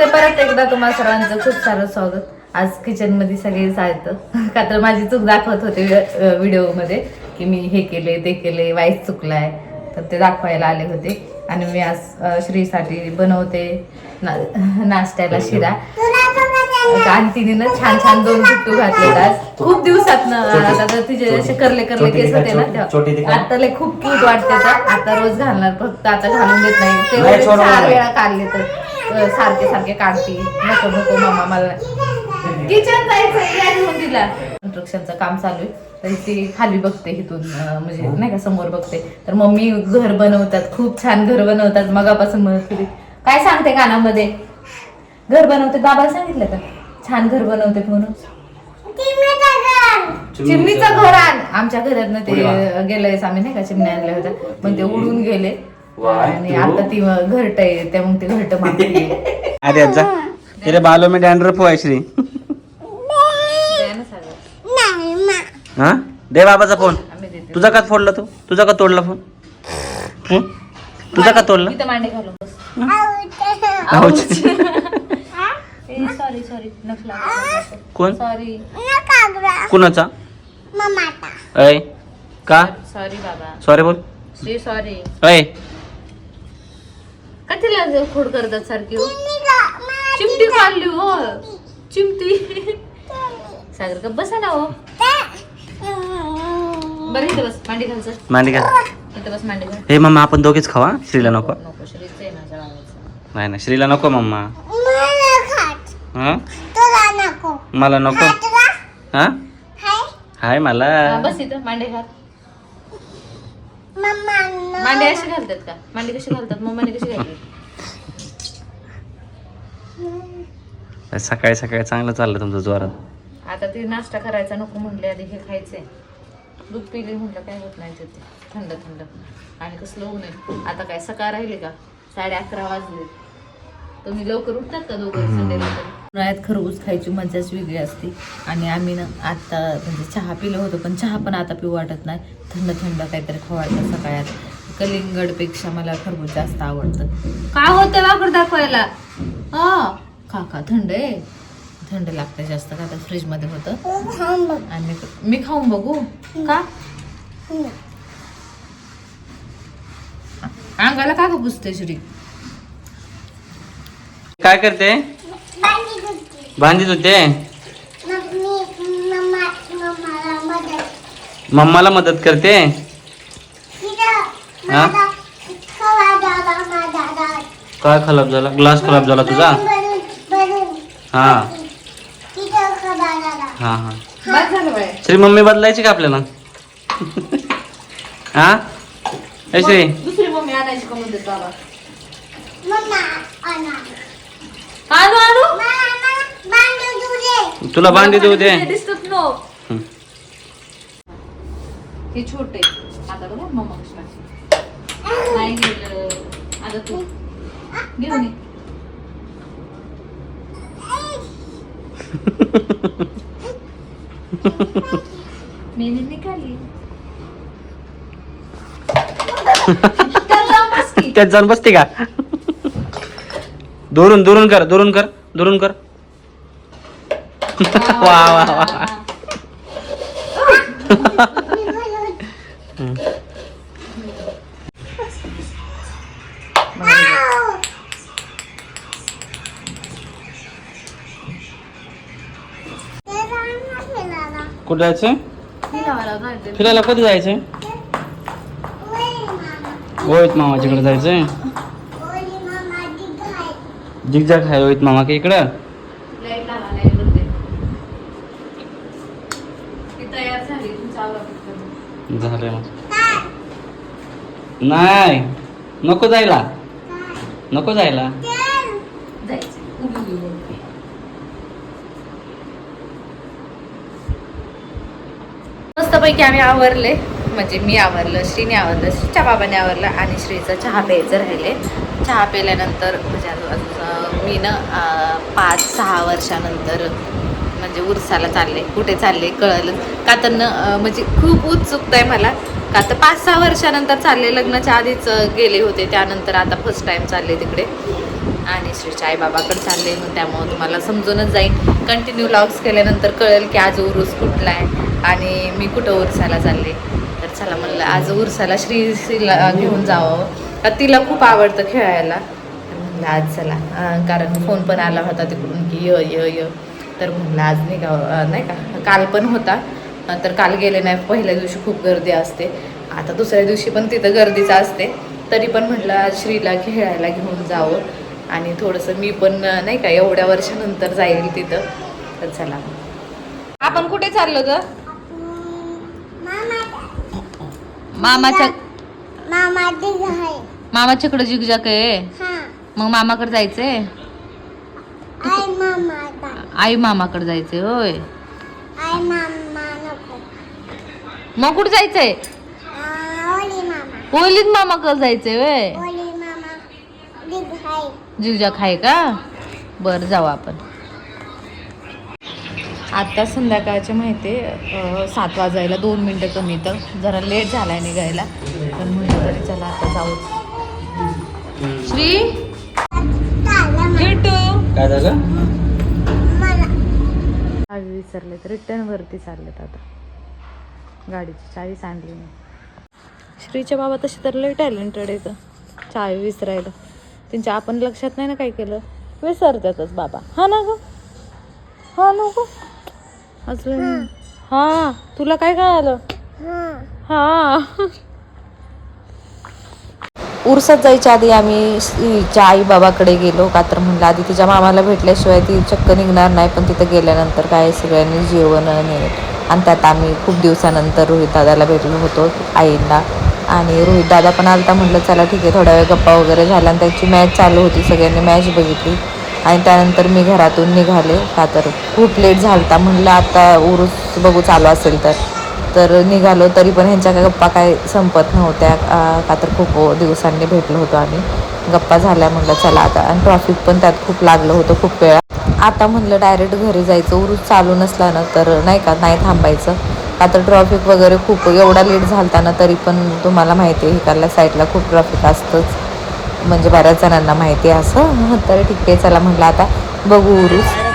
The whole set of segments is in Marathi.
मध्ये परत एकदा तुम्हाला सर्वांचं खूप सारं स्वागत. आज किचनमध्ये सगळे आहेत का तर माझी चूक दाखवत होते व्हिडिओमध्ये की मी हे केले ते केले वाईस चुकलाय. तर ते दाखवायला आले होते. आणि मी आज श्रीसाठी बनवते ना- नाश्त्याला शिरा. आणि तिने ना. छान छान दोन गुट्टू घातले आज. खूप दिवसात आता तर तिचे असे करले करले केस होते ना तेव्हा. आता लय खूप क्यूट वाटते आता. रोज घालणार फक्त आता घालून देत नाही. ते चार. वेळा काढले तर. सारखे सारखे काढते नको नको मामा मला किचन जायचं तिला. कन्स्ट्रक्शनचं काम चालू आहे. तर ती खाली बघते इथून म्हणजे नाही का समोर बघते. तर मम्मी घर बनवतात खूप छान घर बनवतात मगापासून म्हणत काय सांगते कानामध्ये? घर बनवते बाबाला सांगितलं का? छान घर बनवते म्हणून. चिमणीचं घर आण आमच्या घरात ते उडी वा. गेलंय आम्ही नाही का चिमण्या आणल्या होत्या. मग ते उडून गेले. आणि. आता ती घरट आहे त्या मग ते घरट मागते अरे जा. तेरे बालों में डैंड्रफ हुआ है श्री हा? दे बाबाचा फोन. तुझा का फोडला तू? तुझा का तोडला फोन? हं? तुझा का तोडला? इथं मांडे घालून बस. आऊच. सॉरी सॉरी नकला कोण? सॉरी कुणाचा? अय का? सॉरी बाबा. सॉरी बोल. श्री सॉरी अय का तिला खोड करतात सारखी हो? चिमटी काढली हो. चिमटी. सागर का बसा ना हो. बरं इथं बस. मांडी घाल सर मांडी का इथं बस मांडी घाल. हे मम्मा आपण दोघेच खावा श्रीला नको? नको श्रीच आहे माझ्या बाबाचं नाही नाही श्रीला नको मम्मा. हा? मला नको. हा? हाय मला. हा, बस इथं मांडे घाल. मांडे अशी घालतात का? मांडी कशी घालतात? मम्माने कशी घालतात? सकाळी सकाळी चांगलं चाललं तुमचं जोरात. आता ते नाश्ता करायचा नको म्हणले आधी हे खायचंय. दूध पिले म्हटलं काय होत नाही ते थंड थंड. आणि कसलं ऊन आहे. आता काय सकाळ राहिली का? साडे अकरा वाजले. तुम्ही लवकर उठतात का दोघं? संडेला उन्हाळ्यात खरबूज खायची मजाच वेगळी असते. आणि आम्ही ना आता म्हणजे चहा पिलं होतं पण चहा पण आता पिऊ वाटत नाही. थंड थंड काहीतरी खवायचं सकाळात कलिंगडपेक्षा मला खरबूज जास्त आवडतं. काय होतं वाकड दाखवायला? हा का थंड आहे. थंड लागतं जास्त का तर फ्रीजमध्ये होतं. आणि मी खाऊन बघू. का? अंगाला का का पुसते श्री काय करते? भांडीत होते मम्माला मदत. करते? हा? काय खराब झाला? ग्लास खराब झाला तुझा? हा. हा हा. बस झालं बाय श्री मम्मी बदलायची का आपल्याला? हा? ए श्री दुसरी मम्मी आणायची का म्हणते बाबा? आणू आणू तुला भांडी देऊ दे. दिसत नो हं. छोटे. आता बघा मम्मा कशी टाकते. नाही गेलं. आता तू. घेऊन ये. मेने निकाली त्याला बस की. त्यात जाऊन बसते का? दुरून दुरून कर दुरून कर दुरून कर. वा वा वा कुठं जायचं फिरायला जायचंय. फिरायला कधी जायचं रोहित मामाच्याकडे जायचंय जिगजाग आहे रोहित मामा का इकडं? तयार झाली तुमचा आवरा पटकन. झालंय मग. नाही नको जायला. नको जायला. मस्तपैकी आम्ही आवरले. म्हणजे मी आवरलं श्रीने आवरलं श्रीच्या बाबाने आवरलं आणि श्रीचं चहा प्यायचं राहिले. चहा प्यायल्यानंतर म्हणजे मी ना पाच सहा वर्षानंतर म्हणजे उरसाला चालले कुठे चालले कळलं. का तर न म्हणजे खूप उत्सुकता आहे मला. का तर पाच सहा वर्षानंतर चालले लग्नाच्या आधीच गेले होते. त्यानंतर आता फर्स्ट टाईम चालले तिकडे. आणि श्रीच्या आईबाबाकडे चालले मग त्यामुळं तुम्हाला समजूनच जाईल. कंटिन्यू लॉग्स केल्यानंतर कळेल की आज उरूस कुठला आहे. आणि मी कुठं उरसाला चालले. तर चला म्हणलं आज उरसाला श्रीला घेऊन जावं. तिला खूप आवडतं खेळायला. म्हणलं आज चला. कारण फोन पण आला होता तिकडून की य य य. तर म्हणलं आज निघावं नाही का काल पण होता. तर काल गेले नाही पहिल्या दिवशी खूप गर्दी असते. आता दुसऱ्या दिवशी पण तिथं गर्दीचं असते. तरी पण म्हटलं आज श्रीला खेळायला घेऊन जावं. आणि थोडंसं मी पण नाही का एवढ्या वर्षानंतर जाईल तिथं. तर चला. आपण कुठे चाललो ग? मामाच्या मामाच्याकडे जिगजाक आहे. हा. मग मामाकडे जायचंय? आई मामाकडे जायचंय होय. आई मामा नको. मग कुठे जायचंय? आ, ओली मामा. ओलीत मामाकडे जायचंय होय. जिगजाक आहे. का? बरं जाऊ आपण. आता संध्याकाळच्या माहिती सात वाजायला दोन मिनटं कमी तर जरा लेट झालाय निघायला. पण म्हटलं तरी चला आता जाऊ. श्री? काय झालं? मला. चावी विसरले तर रिटर्न वरती चाललेत आता. गाडीची चावी सांडली नाही. श्रीच्या बाबा तसे तर लय टॅलेंटेड आहेत. चावी विसरायला. त्यांच्या आपण लक्षात नाही ना काय केलं? विसरतातच बाबा. हा ना ग? हा ना ग? अजून हा. तुला काय कळालं? हा. हा. उरसात जायच्या आधी आम्ही तिच्या आई बाबाकडे गेलो. का तर म्हणलं आधी तिच्या मामाला भेटल्याशिवाय ती चक्क निघणार नाही पण तिथं गेल्यानंतर काय सगळ्यांनी जेवण आणि आणि त्यात आम्ही खूप दिवसानंतर रोहित दादाला भेटलो होतो आईंना. आणि रोहित दादा पण आलता म्हटलं चला ठीक आहे थोडा वेळ गप्पा वगैरे झाल्या आणि त्यांची मॅच चालू होती सगळ्यांनी मॅच बघितली. आणि त्यानंतर मी घरातून निघाले. का तर खूप लेट झालता म्हणलं आता उरूस बघू चालू असेल तर. तर निघालो तरी पण ह्यांच्या काय गप्पा काय संपत नव्हत्या. का तर खूप दिवसांनी भेटलो होतो आम्ही. गप्पा झाल्या म्हणलं चला आता. आणि ट्रॉफिक पण त्यात खूप लागलं होतं खूप वेळा. आता म्हणलं डायरेक्ट घरी जायचं. उरूस चालू नसला ना तर नाही का नाही थांबायचं. का तर ट्रॉफिक वगैरे खूप एवढा लेट झालता ना तरी पण तुम्हाला माहिती आहे इकडल्या साईडला खूप ट्रॉफिक असतंच. म्हणजे बऱ्याच जणांना माहिती आहे असं. तर ठीक आहे चला म्हटलं आता बघू उरूस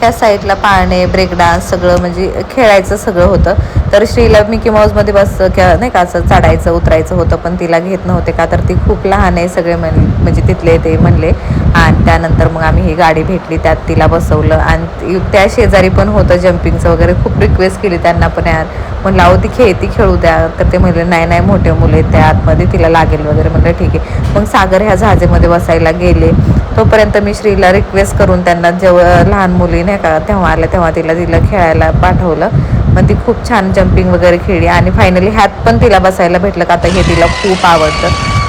त्या साईडला पाळणे ब्रेक डान्स सगळं म्हणजे खेळायचं सगळं होतं. तर श्रीला मिकी माऊसमध्ये बस किंवा नाही का असं चढायचं उतरायचं होतं पण तिला घेत नव्हते का? तर ती खूप लहान आहे सगळे म्हण म्हणजे तिथले ते म्हणले. आणि त्यानंतर मग आम्ही ही गाडी भेटली त्यात तिला बसवलं. आणि त्या शेजारी पण होतं जम्पिंगचं वगैरे. खूप रिक्वेस्ट केली त्यांना पण यार. म्हणलं अहो ती खेळती खेळू द्या. तर ते म्हणले नाही नाही मोठे मुले आहेत त्या आतमध्ये तिला लागेल वगैरे. म्हणलं ठीक आहे. मग सागर ह्या जहाजेमध्ये बसायला गेले. तोपर्यंत मी श्रीला रिक्वेस्ट करून त्यांना जेव्हा लहान मुली नाही का तेव्हा आल्या तेव्हा तिला तिला खेळायला पाठवलं. मग ती खूप छान जम्पिंग वगैरे खेळली. आणि फायनली ह्यात पण तिला बसायला भेटलं का आता हे तिला खूप आवडतं.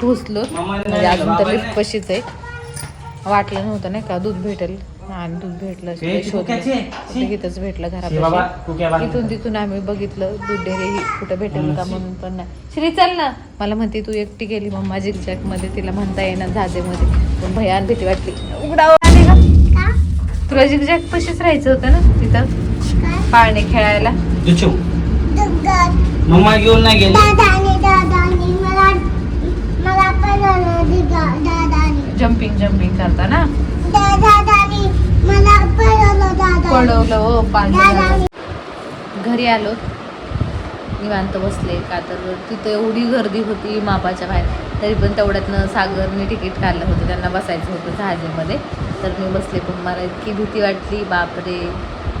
पोचलो म्हणजे अजून तर लिफ्ट पशीच आहे. वाटलं नव्हतं नाही का? दूध भेटेल. आणि दूध भेटलं. शोधलं. इथंच भेटलं बांध. इथून तिथून आम्ही बघितलं. दूध डेअरी ही कुठं भेटेल का म्हणून पण नाही. श्री चल ना. मला म्हणते तू एकटी गेली. मग माझी मध्ये तिला म्हणता येणार झाजेमध्ये. पण भयान भीती वाटली. का? तुला जिगजॅग पशीच राहायचं होतं ना तिथं? पाळणे खेळायला. मम्मा घेऊन नाही गेली. Jumping jumping दादानी. पडवलं हो पाणी घरी आलो. निवांत बसले का तर तिथे एवढी गर्दी होती मापाच्या बाहेर. तरी पण तेवढ्यातनं सागरने तिकीट काढलं होतं. त्यांना बसायचं होतं जहाजेमध्ये. तर मी बसले पण मला इतकी भीती वाटली. बापरे.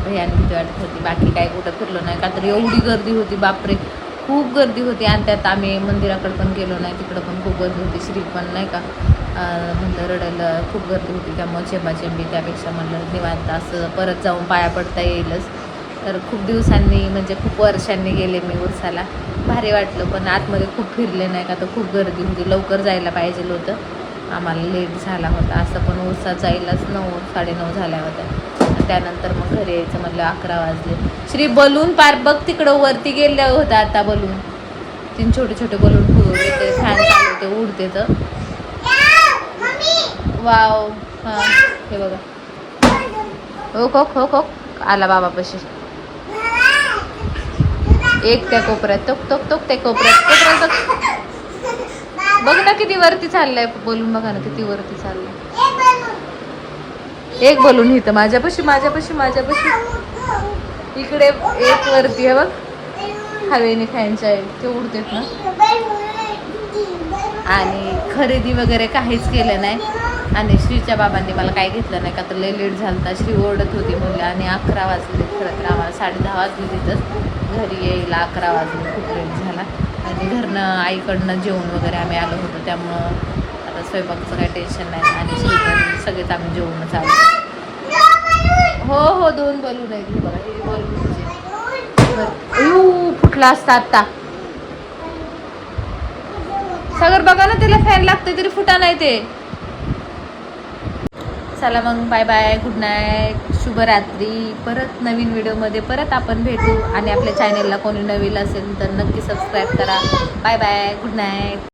भयान भीती वाटत होती. बाकी काय कुठं फिरलो नाही. का तर एवढी गर्दी होती. बापरे. खूप गर्दी होती आणि त्यात आम्ही मंदिराकडे पण गेलो नाही तिकडं पण खूप गर्दी होती श्री पण नाही का म्हणलं रडायला खूप गर्दी होती त्यामुळे चेंबाचेंबी त्यापेक्षा म्हणलं निवांत असं परत जाऊन पाया पडता येईलच. तर खूप दिवसांनी म्हणजे खूप वर्षांनी गेले मी उरसाला. भारी वाटलं पण आतमध्ये खूप फिरले नाही का तर खूप गर्दी होती. लवकर जायला पाहिजे होतं. आम्हाला लेट झाला होता असं पण उरसा जायलाच नऊ साडेनऊ झाल्या होत्या. त्यानंतर मग घरी यायचं म्हटलं अकरा वाजले. श्री बलून पार बघ तिकडं वरती गेल्या होतं आता बलून. तीन छोटे छोटे बलून येते फॅन चालवते उडते तर. वाव हां हे बघा. हो खोक हो हो आला बाबापाशी. एक त्या कोपऱ्यात तोक तोक तोक त्या कोपऱ्यात कोपऱ्यात बघ ना किती वरती चाललंय बोलून बघा ना किती वरती चाललंय. एक बोलून इथं माझ्यापाशी माझ्यापाशी माझ्यापाशी. इकडे एक वरती आहे बघ. हवेने फॅनच्या आहे ते उडतेत ना. आणि खरेदी वगैरे काहीच केलं नाही. आणि श्रीच्या बाबांनी मला काय घेतलं नाही का तर लय लेट झालं होता श्री ओरडत होती मुलं आणि अकरा वाजले. खरं तर आम्हाला साडे दहा वाजले तिथंच. घरी यायला अकरा वाजले खूप लेट झाला. आणि घरनं आईकडनं जेवण वगैरे आम्ही आलो होतो त्यामुळं आता स्वयंपाकाचं काही टेन्शन नाही आणि सगळेच आम्ही जेवण चालू हो हो दोन बलून आहेत. हे बघा हे बलून फुटला असता आत्ता. सागर बघा ना त्याला फॅन लागतोय तरी फुटा नाही ते. चला मग बाय बाय गुड नाईट शुभरात्री. परत नवीन व्हिडिओमध्ये परत आपण भेटू. आणि आपल्या चॅनेलला कोणी नवीन असेल तर नक्की सबस्क्राईब करा. Bye bye good night